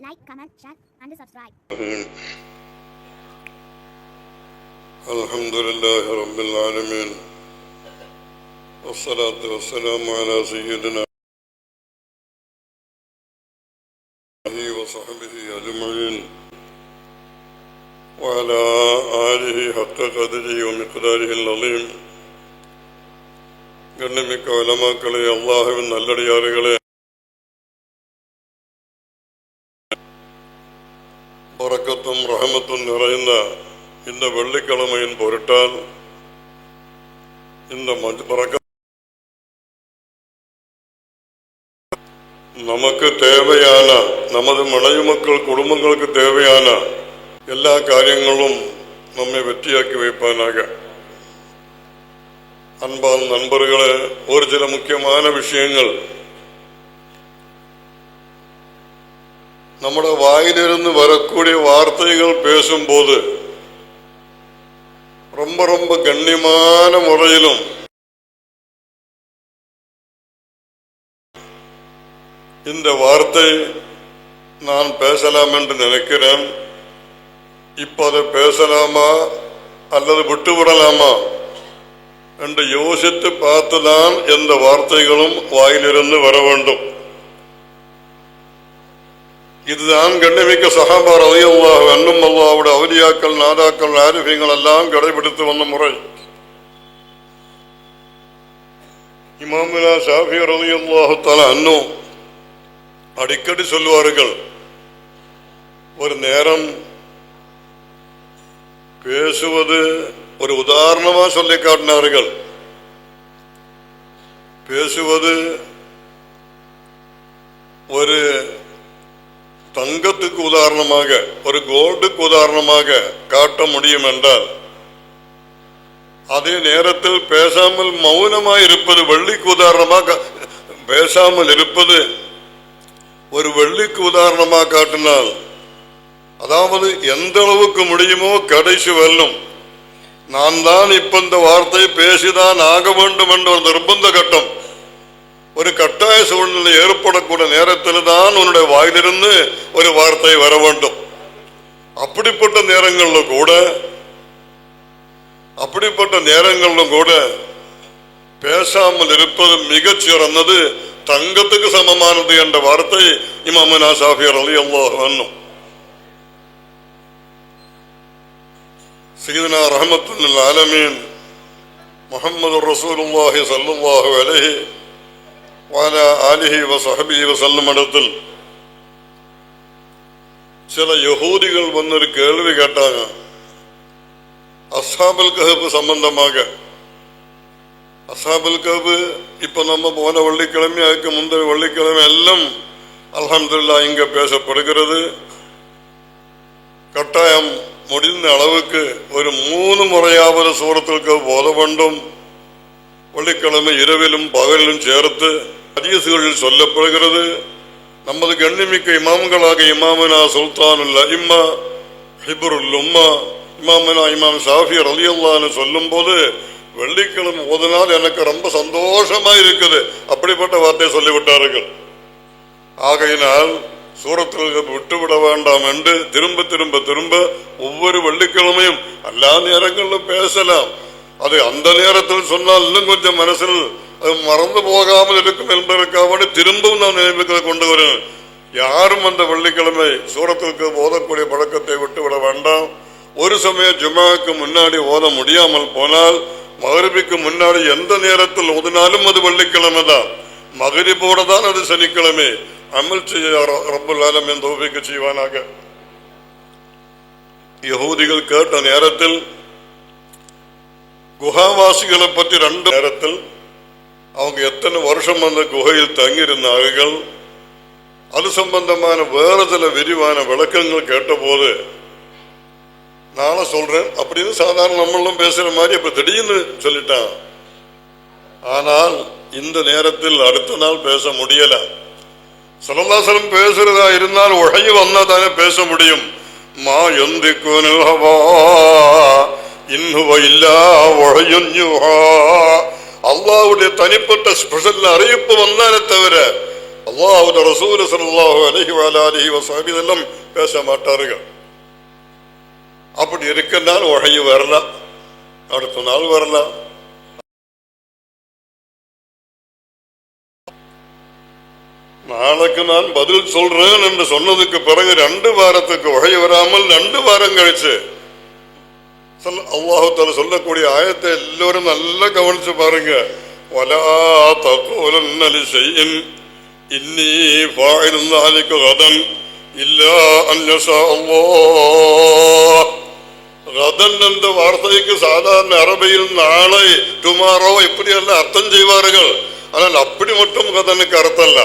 Like comment share and subscribe الحمد لله رب العالمين والصلاة والسلام على سيدنا وصحبه أجمعين وعلى آله حق قدره ومقداره العظيم ഗണ്യമിക്ക ഒലമാക്കളെ അള്ളാഹുവിൻ നല്ലടിയാറുകളെ இந்த வெள்ளிக்கிழமையின் பொருட்டால் இந்த மஜ்- பறக்க நமக்கு தேவையான நமது மனைவி மக்கள் குடும்பங்களுக்கு தேவையான எல்லா காரியங்களும் நம்மை வெற்றியாக்கி வைப்பானாக அன்பான நண்பர்களே ஒரு சில முக்கியமான விஷயங்கள் നമ്മുടെ വായിലിരുന്ന് வரக்கூடிய வார்த்தைகள் பேசும்போது ரொம்ப ரொம்ப கண்ணியமான முறையிலும் இந்த வார்த்தை நான் பேசலாம் என்று நினைக்கிறேன். இப்போ அதை பேசலாமா அல்லது விட்டுவிடலாமா என்று யோசித்து பார்த்துதான் எந்த வார்த்தைகளும் வாயிலிருந்து வர வேண்டும். இதுதான் கண்ணிமிக்க சஹாபா ரலியல்லாஹு அன்னும் அல்லாவோட அவலியாக்கள் நாதாக்கள் ஆரிஃபியங்கள் எல்லாம் கடைபிடித்து வந்த முறை. இமாமுனா ஷாஃபி ரலியல்லாஹு தஆலா அன்னும் அடிக்கடி சொல்லுவார்கள் ஒரு நேரம் பேசுவது ஒரு உதாரணமா சொல்லி காட்டினார்கள். பேசுவது ஒரு தங்கத்துக்கு உதாரணமாக ஒரு கோல்டுக்கு உதாரணமாக காட்ட முடியும் என்றால் அதே நேரத்தில் பேசாமல் மௌனமாய் இருப்பது வெள்ளிக்கு உதாரணமாக பேசாமல் இருப்பது ஒரு வெள்ளிக்கு உதாரணமாக காட்டினால் அதாவது எந்த அளவுக்கு முடியுமோ கடைசி வெல்லும். நான் தான் இப்ப இந்த வார்த்தை பேசிதான் ஆக வேண்டும் என்ற ஒரு நிர்பந்த கட்டம். ஒரு கட்டாய சூழ்நிலை ஏற்படக்கூடிய நேரத்தில் தான் உன்னுடைய வாயிலிருந்து ஒரு வார்த்தை வர வேண்டும் அப்படிப்பட்ட நேரங்களில் கூட அப்படிப்பட்ட நேரங்களிலும் கூட பேசாமல் இருப்பது மிகச் சிறந்தது தங்கத்துக்கு சமமானது என்ற வார்த்தை இமாமனா சாஃபியர் அலி அல்லாஹ் சீதனா ரஹமத்துல் ஆலமீன் முகமது ரசூலுல்லாஹி ஸல்லல்லாஹு அலைஹி வாலா ஆலிஹி வசஹபிஹி வசல்லம் இடத்தில் சில யகூதிகள் வந்து ஒரு கேள்வி கேட்டாங்க அஸ்ஹாபுல் கஹப் சம்பந்தமாக அஸ்ஹாபுல் கஹப் இப்ப நம்ம போன வெள்ளிக்கிழமை அதுக்கு முந்தைய வள்ளிக்கிழமை எல்லாம் அலமதுல்லா இங்க பேசப்படுகிறது கட்டாயம் முடிந்த அளவுக்கு ஒரு மூணு முறையாவது சூரத்திற்கு போத வேண்டும் வெள்ளிக்கிழமை இரவிலும் பகலிலும் சேர்த்து ஹதீசுகளில் சொல்லப்படுகிறது. நமது கண்ணிமிக்க இமாம்களாக இமாமனா சுல்தானுல்ல இம்மா ஹிபருல் உம்மா இமாமனா இமாம் ஷாஃபி ரலியல்லான்னு சொல்லும் போது வெள்ளிக்கிழமை ஓதினால் எனக்கு ரொம்ப சந்தோஷமா இருக்குது. அப்படிப்பட்ட வார்த்தையை சொல்லிவிட்டார்கள். ஆகையினால் சூரத்தில் விட்டுவிட வேண்டாம் என்று திரும்ப திரும்ப திரும்ப ஒவ்வொரு வெள்ளிக்கிழமையும் எல்லா நேரங்களிலும் பேசலாம். அது அந்த நேரத்தில் சொன்னால் இன்னும் கொஞ்சம் மனசில் மறந்து போகாமல் இருக்கும் என்பதற்காக திரும்பவும் நாம் நினைவுகளை கொண்டு வரேன். யாரும் அந்த வெள்ளிக்கிழமை சூரத்திற்கு ஓதக்கூடிய பழக்கத்தை விட்டுவிட வேண்டாம். ஒரு சமயம் ஜுமாவுக்கு முன்னாடி ஓத முடியாமல் போனால் மகரிபிக்கு முன்னாடி எந்த நேரத்தில் ஓதினாலும் அது வெள்ளிக்கிழமை தான். மகரிபோட தான் அது சனிக்கிழமை. அமல் செய்ய ரப்பல் ஆலமின் தௌபிக்கு செய்வானாக. யகூதிகள் கேட்ட நேரத்தில் குஹாவாசிகளை பற்றி ரெண்டு நேரத்தில் அவங்க எத்தனை வருஷம் அந்த குகையில் தங்கியிருந்தார்கள் அது சம்பந்தமான வேறு சில விரிவான விளக்கங்கள் கேட்டபோது நானும் சொல்றேன். அப்படின்னு சாதாரண நம்மளும் பேசுற மாதிரி அப்ப திடீர்னு சொல்லிட்டான். ஆனால் இந்த நேரத்தில் அடுத்த நாள் பேச முடியல. சலல்லாசலம் பேசுறதா இருந்தால் உழைய வந்தா தானே பேச முடியும். மா எந்திக்கு ஹவா இன்னுவ இல்லா உழையுஞ்சுஹா அல்லாவுடைய தனிப்பட்ட ஸ்பெஷல் அறிவிப்பு வந்தாலே தவிர அல்லாஹுட ரசூல் ஸல்லல்லாஹு அலஹி வலாலி வசாமி இதெல்லாம் பேச மாட்டார்கள் அப்படி இருக்கனால் உழையும் வரலாம். அடுத்த நாள் வரலாம். நாளைக்கு நான் பதில் சொல்றேன் என்று சொன்னதுக்கு பிறகு ரெண்டு வாரத்துக்கு உழைய வராமல் ரெண்டு வாரம் கழிச்சு അള്ളാഹുത്താല ചൊല്ലക്കൂടിയ ആയത്തെ എല്ലാവരും നല്ല കവണിച്ച് പറയുക വാർത്തയ്ക്ക് സാധാരണ അറബിയിൽ നാളെ ടുമാറോ ഇപ്പടിയല്ല അർത്ഥം ചെയ്യാറുകൾ അതിനാൽ അപ്പടി മട്ടും കഥനക്ക് അർത്ഥല്ല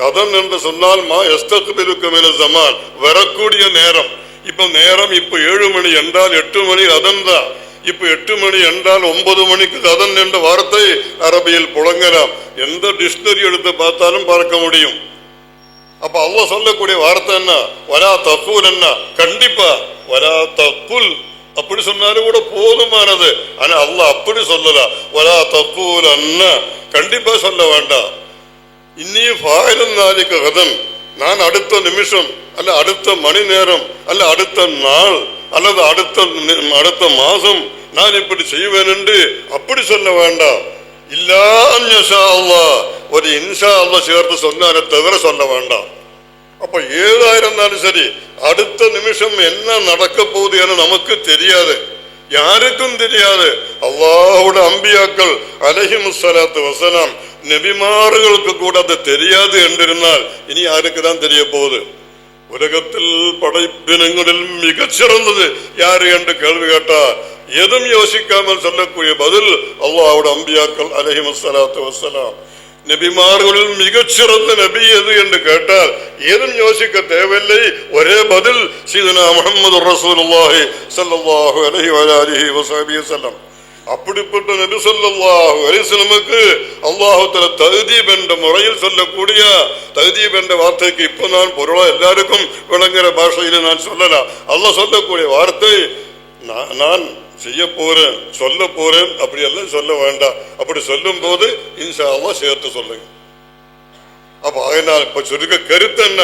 കഥൻ എന്ന് സൊന്നാൽ മാ എസ്തക്കുമിന സമാൻ. വരക്കൂടിയ നേരം. அப்படி நேரம் இப்ப நேரம் இப்ப ஏழு மணி என்றால் எட்டு மணி கதன் தான் இப்ப எட்டு மணி என்றால் ஒன்பது மணிக்கு கதன் என்ற வார்த்தை அரபியில் புழங்கலாம். எந்த டிக்ஷனரி எடுத்து பார்த்தாலும் பார்க்க முடியும். அப்ப அல்லாஹ் சொல்லக்கூடிய வார்த்தை என்ன? வரா தப்புல் என்ன? கண்டிப்பா. வரா தப்புல் அப்படி சொன்னாலும் கூட போதுமானது. ஆனா அல்ல அப்படி சொல்லல. வரா தப்புல் அண்ணா. கண்டிப்பா சொல்ல வேண்டாம். இன்னி ஃபாயிலும் நாளைக்கு கதன் நான் அடுத்த நிமிஷம் அல்ல அடுத்த மணி நேரம் அல்ல அடுத்த நாள் அல்லது அடுத்த நி- அடுத்த மாசம் நான் இப்படி செய்வேன் என்று அப்படி சொல்ல வேண்டாம் இல்லா அன்யஷா அல்லாஹ் ஒரு இன்ஷா அல்லாஹ் சேர்த்து சொன்னாரே தவிர சொல்ல வேண்டாம் அப்ப ஏதா இருந்தாலும் சரி அடுத்த நிமிஷம் என்ன நடக்க போகுது என நமக்கு தெரியாது யாருக்கும் தெரியாது அல்லாஹ்வோட அம்பியாக்கள் அலஹிமுசலாத்து வசலாம் நபிமார்களுக்கு கூட அது தெரியாது என்றிருந்தால் இனி யாருக்கு தான் தெரிய போகுது? உலகத்தில் படைப்பினங்களில் மிகச்சிறந்தது யாரு என்று கேள்வி கேட்டா எதுவும் யோசிக்காமல் சொல்லக்கூடிய பதில் அல்லாவோட அம்பியாக்கள் அலஹிம் அலஹிமுசலாத்து வசலாம் நபிமார்களில் மிகச்சிறந்த நபி எது என்று கேட்டால் ஏதும் யோசிக்க தேவையில்லை. ஒரே பதில் சீதனா முகமது ரசூலுல்லாஹி ஸல்லல்லாஹு அலைஹி அலஹி வசாபி வஸல்லம் அப்படிப்பட்ட நபி ஸல்லல்லாஹு அலிசலமுக்கு வஸல்லமுக்கு அல்லாஹ் தஆலா என்ற முறையில் சொல்லக்கூடிய தகுதி என்ற வார்த்தைக்கு இப்போ நான் பொருளா எல்லாருக்கும் விளங்குற பாஷையில நான் சொல்லலாம். அல்லாஹ் சொல்லக்கூடிய வார்த்தை நான் நான் செய்ய போறேன் சொல்ல போறேன் அப்படி எல்லாம் சொல்ல வேண்டாம். அப்படி சொல்லும் போது இன்ஷா சேர்த்து சொல்லுங்க. அப்ப அதனால் இப்ப சுருக்க கருத்து என்ன?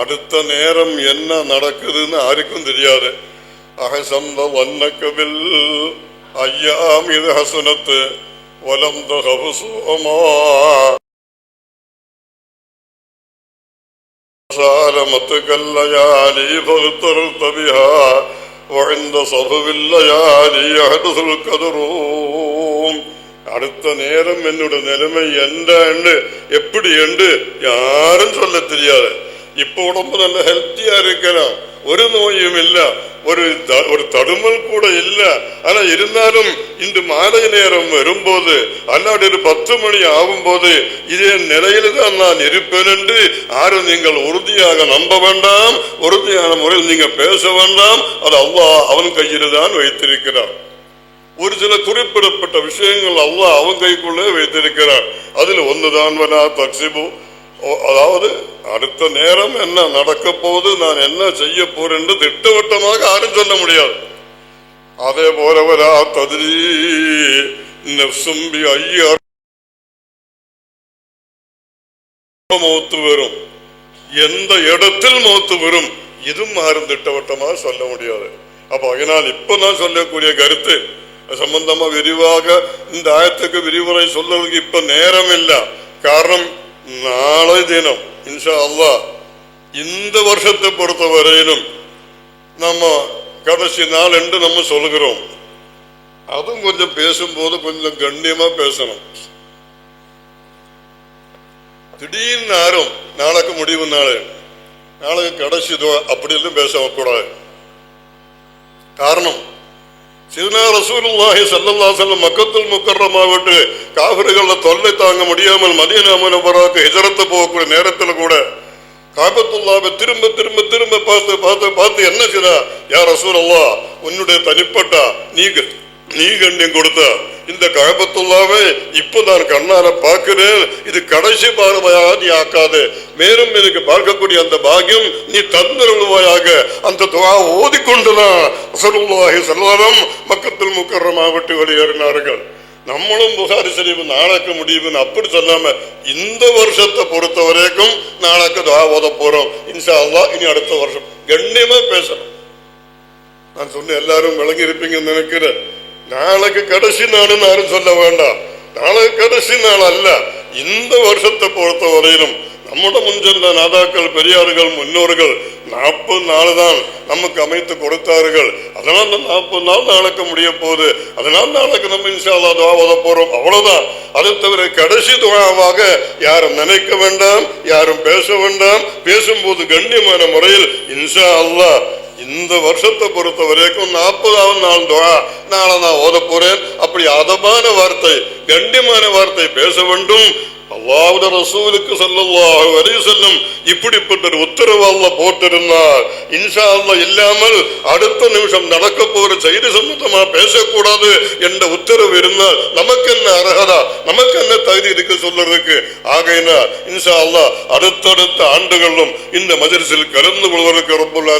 அடுத்த நேரம் என்ன நடக்குதுன்னு யாருக்கும் தெரியாது. அகசந்த வண்ணக்கபில் ஐயாம் இது ஹசனத்து வலம் தகபுசுமா سالمتك الليالي فاغترت بها وعند صفو الليالي يحدث القدر அடுத்த நேரம் என்னோட நிலைமை என்ன என்று எப்படி என்று யாரும் சொல்ல தெரியாது இப்போ உடம்பு நல்ல ஹெல்த்தியா இருக்கிறோம் ஒரு நோயும் இல்ல. ஒரு ஒரு தடுமல் கூட இல்ல. ஆனா இருந்தாலும் இன்று மாலை நேரம் வரும்போது அல்லாடி ஒரு பத்து மணி ஆகும் போது இதே நிலையில தான் நான் இருப்பேன் என்று யாரும் நீங்கள் உறுதியாக நம்ப வேண்டாம். உறுதியான முறையில் நீங்க பேச வேண்டாம். அது அவ்வா அவன் கையில் தான் வைத்திருக்கிறார் ஒரு சில குறிப்பிடப்பட்ட விஷயங்கள் அவ்வா அவன் கைக்குள்ளே வைத்திருக்கிறார் அதில் ஒன்றுதான் வனா தக்சிபு. ஓ- அதாவது அடுத்த நேரம் என்ன நடக்க போகுது நான் என்ன செய்ய போறேன் திட்டவட்டமாக யாரும் சொல்ல முடியாது. அதே போலவரா ததிரி நெப்சும்பி ஐயர் மௌத்து வரும் எந்த இடத்தில் மௌத்து வரும் இதுவும் மாறும் திட்டவட்டமாக சொல்ல முடியாது. அப்ப அதனால் இப்ப நான் சொல்லக்கூடிய கருத்து அது சம்பந்தமா விரிவாக இந்த ஆயத்துக்கு விரிவுரை சொல்றதுக்கு இப்ப நேரம் இல்லை. காரணம் நாளை தினம் இன்ஷா அல்லாஹ் இந்த வருஷத்தை பொறுத்த வரையிலும் நம்ம கடைசி நாள் என்று நம்ம சொல்கிறோம் அதுவும் கொஞ்சம் பேசும்போது கொஞ்சம் கண்ணியமா பேசணும் திடீர்னு யாரும் நாளைக்கு முடிவு நாள் நாளைக்கு கடைசி துவா அப்படி எல்லாம் பேசக்கூடாது காரணம் சிதனா ரசூலுல்லாஹி ஸல்லல்லாஹு அலைஹி மக்கத்துல் முக்கர்ரமா விட்டு காஃபிர்கள தொல்லை தாங்க முடியாமல் மதீனா முனவராக்கு ஹிஜரத்து போகக்கூடிய நேரத்தில் கூட காபத்துல்லாவை திரும்ப திரும்ப திரும்ப பார்த்து பார்த்து பார்த்து என்ன செய்தா? யா ரசூலல்லா உன்னுடைய தனிப்பட்டா நீ க- நீ கண்ணியம் கொடுத்த இந்த காபத்துல்லாவை இப்ப நான் கண்ணால பார்க்கிறேன். இது கடைசி பார்வையாக நீ ஆக்காது. மேலும் எனக்கு பார்க்கக்கூடிய அந்த பாகியம் நீ தந்திரவாயாக அந்த துவா ஓதிக்கொண்டுதான் ரசூலுல்லாஹி ஸல்லல்லாஹு மக்கத்தில் முக்கர்ரமா விட்டு வெளியேறினார்கள். நம்மளும் புகாரி ஷரீஃப் நாளாக்க முடியும்னு அப்படி சொல்லாம இந்த வருஷத்தை பொறுத்த வரைக்கும் நாளாக்க துவா ஓத போறோம். இன்ஷா அல்லாஹ் இனி அடுத்த வருஷம் கண்ணியமா பேசணும். நான் சொன்ன எல்லாரும் விளங்கி இருப்பீங்கன்னு நினைக்கிறேன். நாளைக்கு கடைசி நாள்னு யாரும் சொல்ல வேண்டாம். நாளைக்கு கடைசி நாள் அல்ல. இந்த வருஷத்தை பொறுத்த வரையிலும் நம்முடைய முன்சென்ற நாதாக்கள் பெரியார்கள் முன்னோர்கள் நாற்பது நாள் தான் நமக்கு அமைத்து கொடுத்தார்கள். அதனால இந்த நாற்பது நாள் நாளைக்கு முடிய போகுது. அதனால நாளைக்கு நம்ம இன்ஷா அல்லாஹ் துவா ஓத போறோம். அவ்வளவுதான். அதை தவிர கடைசி துவாவாக யாரும் நினைக்க வேண்டாம் யாரும் பேச வேண்டாம். பேசும்போது கண்ணியமான முறையில் இன்ஷா அல்லா இந்த வருஷத்தை பொறுத்த வரைக்கும் நாற்பதாவது நாள் துவா. நாளை நான் ஓத போறேன். அப்படி அதமான வார்த்தை கண்டியமான வார்த்தை பேச வேண்டும். அல்லாவுட ரசூலுக்கு ஸல்லல்லாஹு அலைஹி செல்லும் இப்படிப்பட்ட ஒரு உத்தரவு அல்லாஹ் போட்டிருந்தார். இன்ஷா அல்லாஹ் இல்லாமல் அடுத்த நிமிஷம் நடக்க போற செய்தி சம்பந்தமா பேசக்கூடாது என்ற உத்தரவு இருந்தால் நமக்கு என்ன அர்ஹதா? நமக்கு என்ன தகுதி இருக்கு சொல்றதுக்கு? ஆகையினால் இன்ஷா அல்லா அடுத்தடுத்த ஆண்டுகளிலும் இந்த மஜலிஸில் கலந்து கொள்வதற்கு ரப்புல்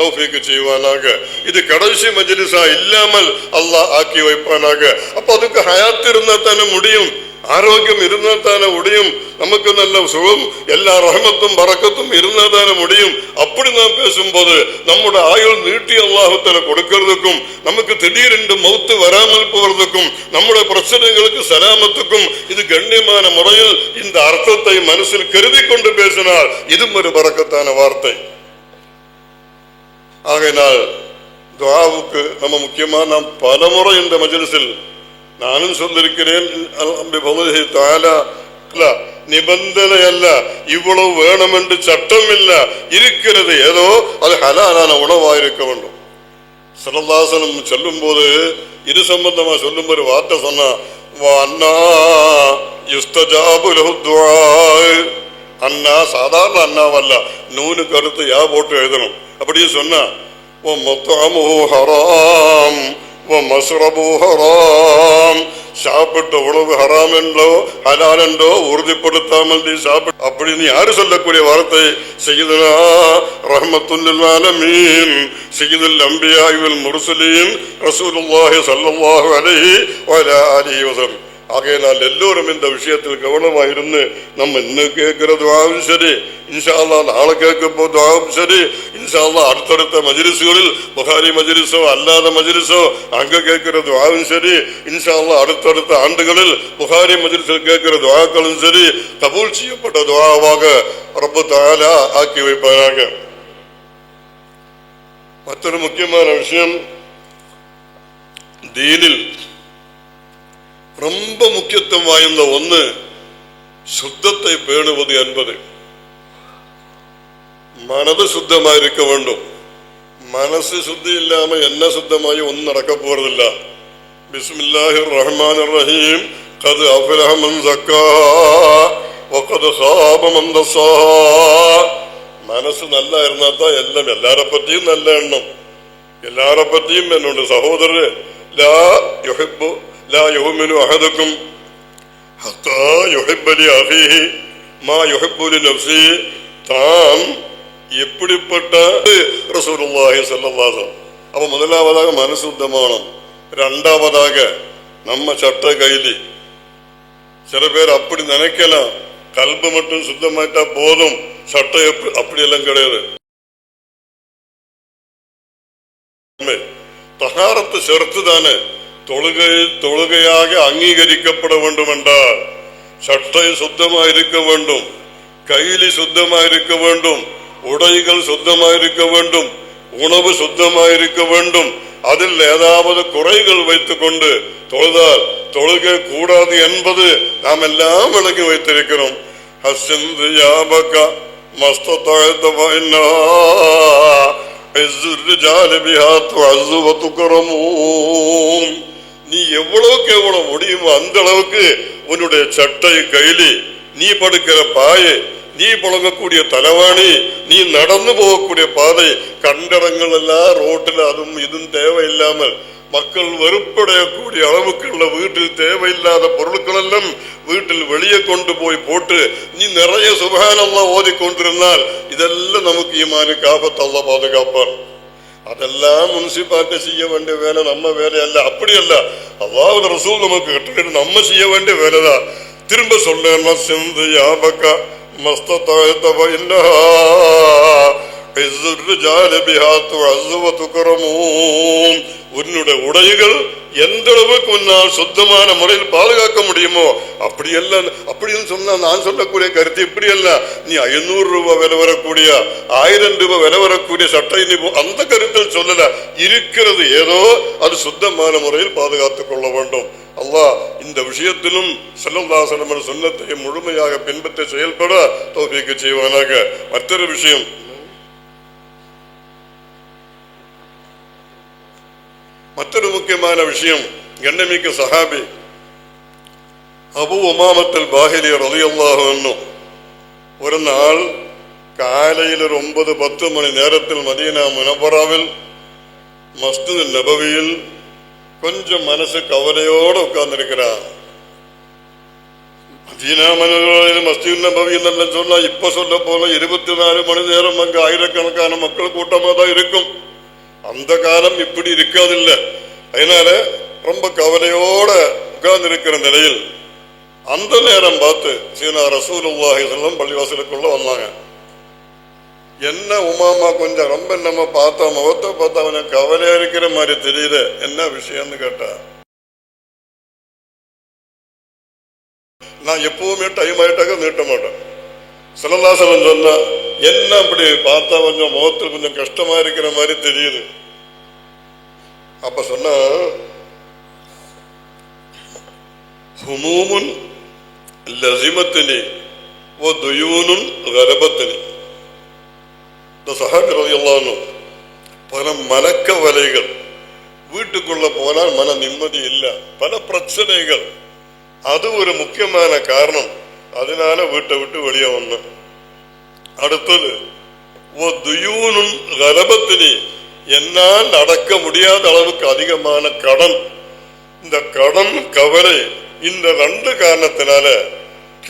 தௌஃபிக்கு செய்வானாக. இது கடைசி மஜலிஸா இல்லாமல் அல்லாஹ் ஆக்கி வைப்பானாக. அப்ப அதுக்கு ஹயாத் இருந்தா தானே முடியும். ஆரோக்கியம் இருந்தால் தானே முடியும். நமக்கு நல்ல சுகம் எல்லா ரஹமத்தும் பறக்கத்தும் இருந்தால் தானே முடியும். அப்படி நாம் பேசும்போது நம்முடைய ஆயுள் நீட்டி அல்லாஹத்தில் கொடுக்கிறதுக்கும் நமக்கு திடீரென்று மௌத்து வராமல் போவதற்கும் நம்முடைய பிரச்சனைகளுக்கு சலாமத்துக்கும் இது கண்ணியமான முறையில் இந்த அர்த்தத்தை மனசில் கருதி கொண்டு பேசினால் இதுவும் ஒரு பறக்கத்தான வார்த்தை. ஆகையினால் துவாவுக்கு நம்ம முக்கியமாக நாம் பலமுறை இந்த மஜிலிசில் நானும் சொல்லிருக்கிறேன் அல்ஹம்துலில்லாஹி தஆலா நிபந்தனையல்ல இவ்வளவு வேணும் என்று சட்டம் இல்ல இருக்கிறது ஏதோ அது ஹலாலான உணவா இருக்க வேண்டும் சிறந்தாசனம் சொல்லும் போது இது சம்பந்தமா சொல்லும் ஒரு வார்த்தை சொன்னா அண்ணா சாதாரண அண்ணாவல்ல நூனு கருத்து யா போட்டு எழுதணும். அப்படியே சொன்னா "வ ஹராம். வ மஸ்ரபு ஹராம் சாப்பிட்ட உணவு ஹராம் என்றோ ஹலால் என்றோ உறுதிப்படுத்தாமல் நீ சாப்பிட்டு அப்படின்னு யாரு சொல்லக்கூடிய வார்த்தை செய்யுதுனா ரஹமத்துல் ஆலமீன் செய்யுதுல் அம்பியா இவல் முர்சலீன் ரசூலுல்லாஹி ஸல்லல்லாஹு அலைஹி வஅலா ஆலிஹி வஸல்லம் ஆகையினால் எல்லோரும் இந்த விஷயத்தில் கவனமாக இருந்து நம்ம இன்னும் கேட்கிறதுவாகவும் சரி இன்ஷா அல்லாஹ் நாளை கேட்க போதுவாகவும் சரி இன்ஷா அல்லாஹ் அடுத்தடுத்த மஜ்லிஸ்களில் புகாரி மஜ்லிஸோ அல்லாத மஜ்லிஸோ அங்க கேட்கிறதுவாகவும் சரி இன்ஷா அல்லாஹ் அடுத்தடுத்த ஆண்டுகளில் புகாரி மஜ்லிஸில் கேட்கிற துவாக்களும் சரி கபூல் செய்யப்பட்ட துவாவாக ரப்பு தாலா ஆக்கி வைப்பாராக மற்றொரு முக்கியமான விஷயம் தீனில் ரொம்ப முக்கியத்துவம் வாய்ந்த ஒன்று சுத்தத்தை பேணுவது என்பது மனது சுத்தமாக இருக்க வேண்டும் மனசு சுத்தி இல்லாம என்ன சுத்தமாயி ஒன்றும் நடக்க போறதில்ல பிஸ்மில்லாஹி ரஹ்மான் ரஹீம் கது அபிரஹமன் சக்கா ஒக்கது சாபமந்த മനസ്സ് നല്ല ഇരുന്നാത്താ എല്ലാം എല്ലാരെ പറ്റിയും നല്ല എണ്ണം എല്ലാരെ പറ്റിയും എന്നുണ്ട് സഹോദരര് ലാ യുഹിബു لا يؤمن أحدكم حتى يحب لأخيه ما يحب لنفسه. தாம் எப்படிப்பட்ட ரசூலுல்லாஹி சல்லல்லாசம் அப்போ முதலாவதாக மனசுத்தமானம் ரெண்டாவதாக நம்ம சட்ட கைதி சில பேர் அப்படி நினைக்கலாம். கல்பு மட்டும் சுத்தமாயிட்டா போதும். சட்டம் எப்படி அப்படியெல்லாம் கிடையாது. தகாரத்தை செருத்து தானே. தொழுகை தொழுகையாக அங்கீகரிக்கப்பட வேண்டும் என்றால் சட்டை சுத்தமா இருக்க வேண்டும் கைலி சுத்தமா இருக்க வேண்டும் உடைகள் சுத்தமா இருக்க வேண்டும் உணவு சுத்தமா இருக்க வேண்டும். அதில் ஏதாவது குறைகள் வைத்துக் கொண்டு தொழுதால் தொழுகை கூடாது என்பது நாம் எல்லாம் விளக்கி வைத்திருக்கிறோம். ஹசிந்து தியாபக மஸ்ததாயத நீ எவ்வளவுக்கு எவ்வளவு முடியுமோ அந்த அளவுக்கு உன்னுடைய சட்டை கைலி நீ படுக்கிற பாயை நீ புழங்கக்கூடிய தலைவாணி நீ நடந்து போகக்கூடிய பாதை கண்டடங்கள் எல்லாம் ரோட்டில் அதுவும் இதுவும் தேவையில்லாமல் மக்கள் வெறுப்படையக்கூடிய அளவுக்கு உள்ள வீட்டில் தேவையில்லாத பொருட்கள் எல்லாம் வீட்டில் வெளியே கொண்டு போய் போட்டு நீ நிறைய சுபகானம்லாம் ஓதிக்கொண்டிருந்தால் இதெல்லாம் நமக்கு ஈமானு காப்பத்தல்ல பாதுகாப்பான் அதெல்லாம் முன்சிபாலிட்டி செய்ய வேண்டிய வேலை நம்ம வேலை அல்ல. அப்படி அல்ல. அல்லாஹ் ரசூல் நமக்கு கட்டளை நம்ம செய்ய வேண்டிய வேலைதான் திரும்ப சொல்ல சிந்து யாபக்கா மஸ்தத்தாயத்தவ உன்னுடைய உடைகள் எந்த அளவுக்கு உன்னால் சுத்தமான முறையில் பாதுகாக்க முடியுமோ அப்படி அல்ல அப்படின்னு சொன்னா நான் சொல்லக்கூடிய கருத்து இப்படி அல்ல நீ ஐநூறு ரூபாய் விலை வரக்கூடிய ஆயிரம் ரூபாய் விலை வரக்கூடிய சட்டை நீ அந்த கருத்தில் சொல்லல. இருக்கிறது ஏதோ அது சுத்தமான முறையில் பாதுகாத்துக் கொள்ள வேண்டும். அல்லாஹ் இந்த விஷயத்திலும் செல்லல்லாசனம் சொன்னத்தை முழுமையாக பின்பற்றி செயல்பட தோப்பிக்கு செய்வானாக. மற்றொரு விஷயம் மற்றொரு முக்கியமான விஷயம் கண்ணமிக்க சஹாபி அபு உமாமத்தல் பாஹிலியர் റളിയല്ലാഹു ഒരു നാൾ കാലയിൽ ഒരു ഒമ്പത് പത്ത് മണി നേരത്തിൽ മദീന മുനപ്പറാവിൽ മസ്ജിദ് നബവിയിൽ கொஞ்சம் மனசு கவலையோடு உட்கார்ந்துருக்கிறான் மதீனா மனதில் மஸ்ஜித் நபவி என்னெல்லாம் சொன்னா இப்ப சொல்ல போல இருபத்தி நாலு மணி நேரம் அங்க ஆயிரக்கணக்கான மக்கள் கூட்டமா தான் இருக்கும் அந்த காலம் இப்படி இருக்காதில்ல. அதனால ரொம்ப கவலையோட உட்கார்ந்து இருக்கிற நிலையில் அந்த நேரம் பார்த்து சீனா ரசூலுல்லாஹி செல்லம் பள்ளிவாசலுக்குள்ள வந்தாங்க. என்ன உமாமா கொஞ்சம் ரொம்ப நம்ம பார்த்தா முகத்தை பார்த்தா அவனுக்கு கவலையா இருக்கிற மாதிரி தெரியல. என்ன விஷயம்னு கேட்டா நான் எப்பவுமே டைம் ஆயிட்டாக்க நீட்ட மாட்டேன். சிலந்தாசலம் சொன்னா என்ன அப்படி பார்த்தா கொஞ்சம் முகத்தில் கொஞ்சம் கஷ்டமா இருக்கிற மாதிரி தெரியுது. அப்ப சொன்னா ஹுமூமுன் லசிமத்தினி ஓ துயூனுன் கரபத்தினி. இந்த சஹாபி பல மலக்க வலைகள். வீட்டுக்குள்ள போனால் மன நிம்மதி இல்லை. பல பிரச்சனைகள். அது ஒரு முக்கியமான காரணம். அதனால வீட்டை விட்டு வெளியே வந்தேன் அடுத்தது ஓ கலபத்தினி என்னால் அடக்க முடியாத அளவுக்கு அதிகமான கடன் இந்த கடன் கவலை இந்த ரெண்டு காரணத்தினால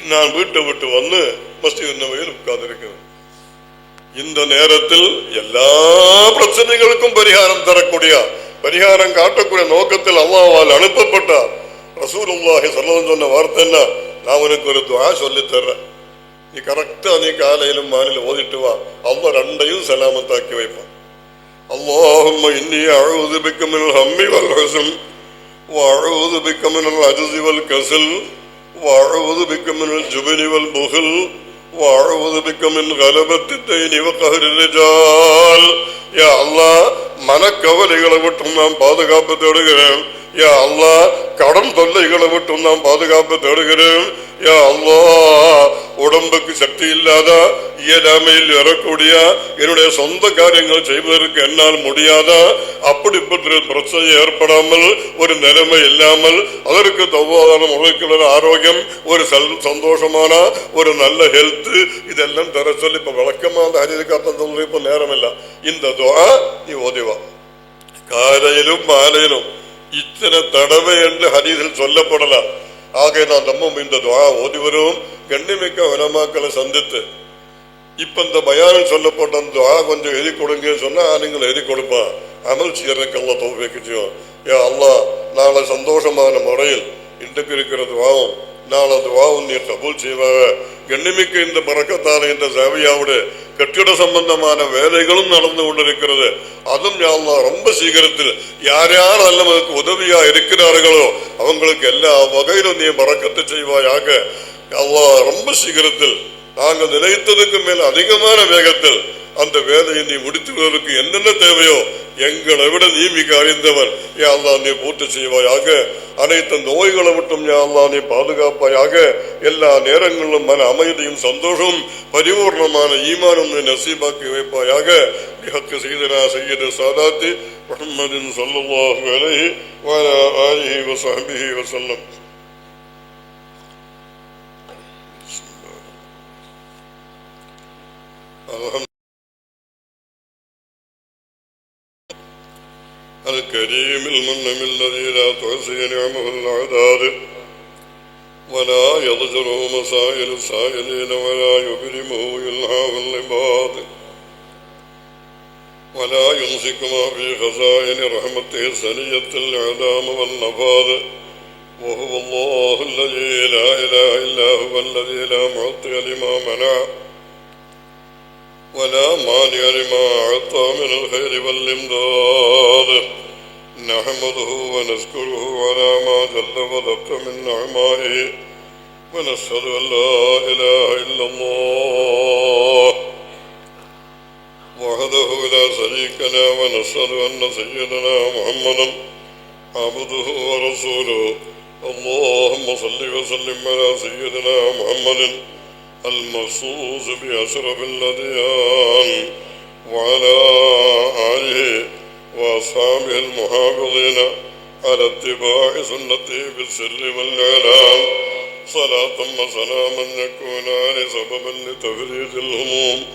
நான் வீட்டை விட்டு வந்து மஸ்ஜித் நபையில் உட்கார்ந்திருக்கிறேன் இந்த நேரத்தில் எல்லா பிரச்சனைகளுக்கும் பரிகாரம் தரக்கூடிய பரிகாரம் காட்டக்கூடிய நோக்கத்தில் அல்லாஹ்வால் அனுப்பப்பட்டார் ரசூலுல்லாஹி ஸல்லல்லாஹு சொன்ன வார்த்தை என்ன நான் உனக்கு ஒரு துவா சொல்லி தர்றேன் നീ കറക്റ്റാ നീ കാലയിലും മാനിൽ ഓതിട്ട് വാ അള്ള രണ്ടയും സലാമത്താക്കി വയ്പ اللهم إني أعوذ بك من الهم والحزن وأعوذ بك من العجز والكسل وأعوذ بك من الجبن والبخل وأعوذ بك من غلبة الدين وقهر الرجال يا الله മനക്കവലികളെ വിട്ടും നാം പാതുകാപ്പ് തേടുകയാണ് யா அல்லாஹ் கடன் தொல்லைகளை விட்டும் நான் பாதுகாப்பு தேடுகிறேன். யா அல்லாஹ் உடம்புக்கு சக்தி இல்லாத இயலாமையில் வரக்கூடிய என்னுடைய சொந்த காரியங்கள் செய்வதற்கு என்னால் முடியாத? அப்படிப்பட்ட பிரச்சனை ஏற்படாமல் ஒரு நிலைமை இல்லாமல் அதற்கு தவ்வாதாரம் முறைக்குள்ள ஆரோக்கியம் ஒரு சந்தோஷமான ஒரு நல்ல ஹெல்த் இதெல்லாம் தர சொல்லி இப்ப விளக்கமா அந்த ஹரிதுக்கு அர்த்தம் சொல்றது இப்ப நேரம் இல்ல. இந்த துவா நீ ஓதிவா. காலையிலும் மாலையிலும் இத்தனை தடவை என்று ஹதீஸில் சொல்லப்படலாம். ஆக நான் நம்மும் இந்த துவா ஓதி கண்ணிமிக்க உலமாக்களை சந்தித்து. இப்ப இந்த பயானில் சொல்லப்பட்ட அந்த துவா கொஞ்சம் எழுதி கொடுங்கன்னு சொன்னா நீங்கள் எழுதி கொடுப்பான் அமல் செய்யறதுக்கு அல்லா தௌஃபீக் ஏ அல்லா நாளை சந்தோஷமான முறையில் இன்றைக்கு இருக்கிற துவாவும் நாளை துவாவும் நீர் கபூல் செய்வாங்க கண்ணிமிக்க இந்த பறக்கத்தான இந்த சேவையாவோட கட்டிட சம்பந்தமான வேலைகளும் நடந்து கொண்டிருக்கிறது. அதுவும் யா ரொம்ப சீக்கிரத்தில் யார் யார் நமக்கு உதவியா இருக்கிறார்களோ அவங்களுக்கு எல்லா வகையிலும் நீ பறக்கத்து செய்வாயாக. அல்லாஹ் ரொம்ப சீக்கிரத்தில் நாங்கள் நிலைத்ததுக்கு மேல் அதிகமான வேகத்தில் அந்த வேலையை நீ முடித்துவதற்கு என்னென்ன தேவையோ எங்களை விட நீ மிக அறிந்தவர் யா அல்லாஹ் நீ பூர்த்தி செய்வாயாக அனைத்து நோய்களை விட்டும் யா அல்லாஹ் நீ பாதுகாப்பாயாக எல்லா நேரங்களிலும் மன அமைதியும் சந்தோஷமும் பரிபூர்ணமான ஈமானும் நீ நசீபாக்கி வைப்பாயாக பிஹக்கு செய்தனா செய்யது சாதாத்தி முஹம்மதின் ஸல்லல்லாஹு அலைஹி வஅலா ஆலிஹி வஸஹ்பிஹி வஸல்லம் الحمد الكريم المنم الذي لا تحصي نعمه العداد ولا يضجره مسائل السائلين ولا يكرمه إلهام العباد ولا يمسك ما في خزائن رحمته سنية الإعلام والنفاذ وهو الله الذي لا إله إلا هو الذي لا معطي لما منع. ولا مانع لما أعطى من الخير والإمداد. نحمده ونذكره على ما جل ودق من نعمائه. ونشهد أن لا إله إلا الله. وحده لا شريك له. ونشهد أن سيدنا محمدا عبده ورسوله. اللهم صل وسلم على سيدنا محمد المخصوص بأشرف الأديان وعلى آله وأصحابه المحافظين على اتباع سنته بالسر والإعلان صلاة وسلاما يكونان سببا لتفريج الهموم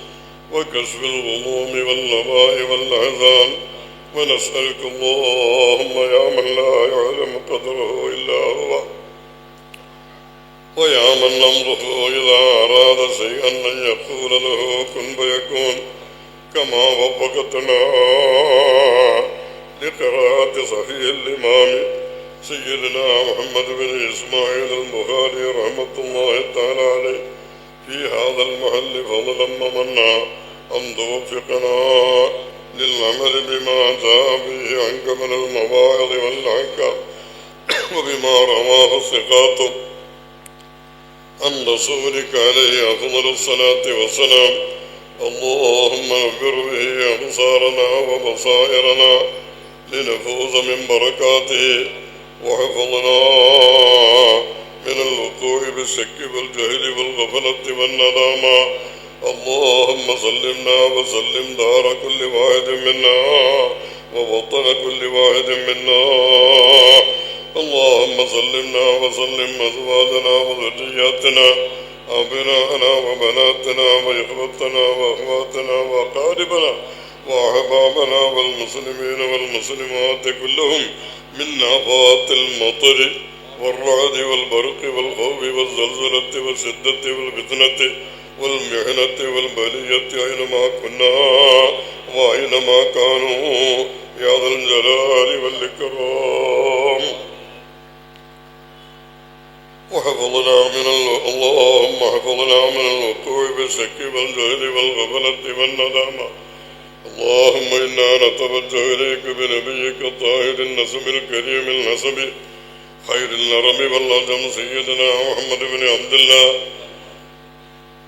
وكشف الغموم والنباء والأحزان ونسألك اللهم يا من لا يعلم قدره إلا هو. ويا من أمره إذا أراد شيئا أن يقول له كن فيكون كما وفقتنا لقراءة صحيح الإمام سيدنا محمد بن إسماعيل البخاري رحمة الله تعالى عليه. في هذا المحل فضلا ومنا أن توفقنا للعمل بما جاء به عنك من المواعظ والأحكام وبما رواه الثقات. عن رسولك عليه أفضل الصلاة والسلام. اللهم اغفر به أبصارنا وبصائرنا لنفوز من بركاته وحفظنا من الوقوع بالشك والجهل والغفلة والندامة اللهم سلمنا وسلم دار كل واحد منا وبطن كل واحد منا. اللهم سلمنا وسلم أزواجنا وذرياتنا أبناءنا وبناتنا وإخوتنا وأخواتنا وأقاربنا وأحبابنا والمسلمين والمسلمات كلهم من آفات المطر والرعد والبرق والخوف والزلزلة والشدة والفتنة والمحنة والبلية أينما كنا وأينما كانوا يا ذا الجلال والإكرام. وحفظنا من ال... اللهم حفظنا من الوقوع بالشك والجهل والغفلة والندامة اللهم إنا نتوجه إليك بنبيك الطاهر النسب الكريم النسب. خير النرم والعجم سيدنا محمد بن عبد الله.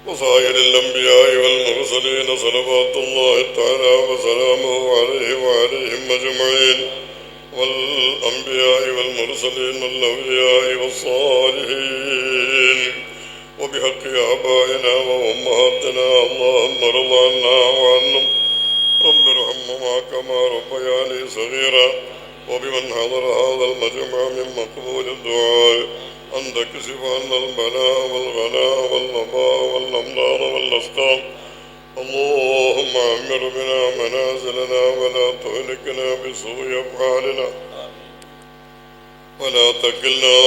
وصائر الأنبياء والمرسلين صلوات الله تعالى وسلامه عليه وعليهم أجمعين. والأنبياء والمرسلين والأولياء والصالحين. وبحق آبائنا وأمهاتنا اللهم ارض عنا وعنهم. رب ارحمهما كما ربياني صغيرا. وبمن حضر هذا المجمع من مقبول الدعاء. أن تكشف عنا البلاء والغلاء والوباء والأمراض والأسقام. اللهم عمر بنا منازلنا ولا تهلكنا بسوء أفعالنا. ولا تكلنا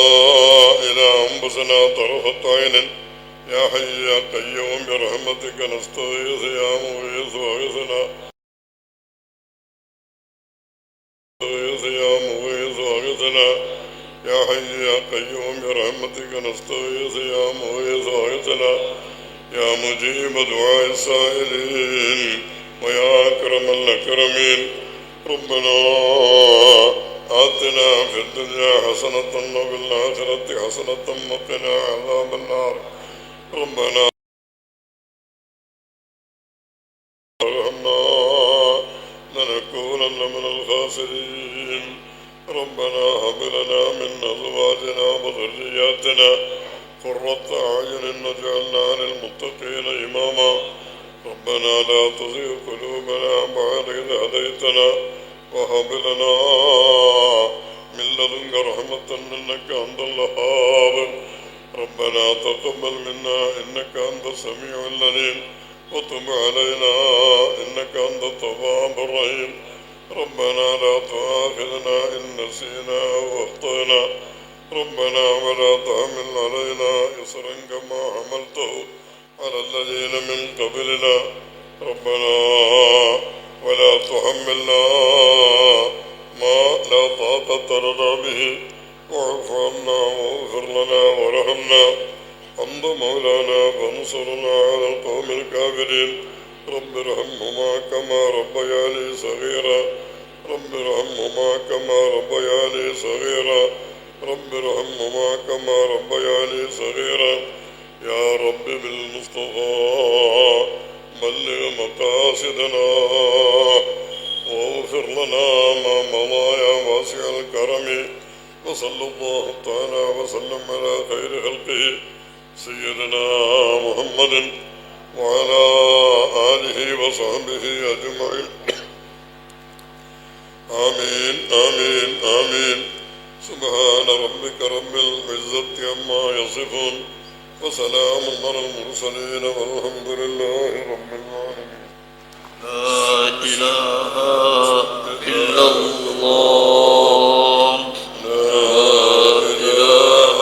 إلى أنفسنا طرفة عين. يا حي يا قيوم برحمتك نستغيث يا مغيث واغثنا نستغيث يا مغيث واغثنا يا حي يا قيوم برحمتك نستغيث يا مغيث واغثنا يا مجيب دعاء السائلين ويا أكرم الأكرمين. ربنا آتنا في الدنيا حسنة وفي الآخرة حسنة وقنا عذاب النار. ربنا ارحمنا لنكونن من الخاسرين. ربنا هب لنا من أزواجنا وذرياتنا قرة أعين واجعلنا للمتقين إماما. ربنا لا تزغ قلوبنا بعد إذ هديتنا وهب لنا من لدنك رحمة إنك أنت الوهاب. ربنا تقبل منا إنك أنت السميع العليم. وتب علينا إنك أنت التواب الرحيم. ربنا لا تؤاخذنا إن نسينا واخطأنا ربنا ولا تحمل علينا إصرا كما حملته على الذين من قبلنا. ربنا ولا تحملنا ما لا طاقة لنا به. واعف عنا واغفر لنا وارحمنا. أنت مولانا فانصرنا على القوم الكافرين. رب ارحمهما كما ربياني صغيرا. رب ارحمهما كما ربياني صغيرا. رب ارحمهما كما ربياني صغيرا. يا رب بالمصطفى بلغ مقاصدنا. واغفر لنا ما مضى يا واسع الكرم. وصلى الله تعالى وسلم على خير خلقه سيدنا محمد وعلى آله وصحبه أجمعين. آمين آمين آمين. سبحان ربك رب العزة عما يصفون وسلام على المرسلين والحمد لله رب العالمين لا إله إلا الله لا إله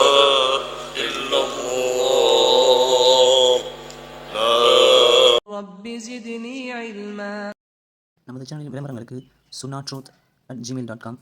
إلا الله رب زدني علما நமது சேனலின் விளம்பரங்களுக்கு சுனா truth at Gmail dot com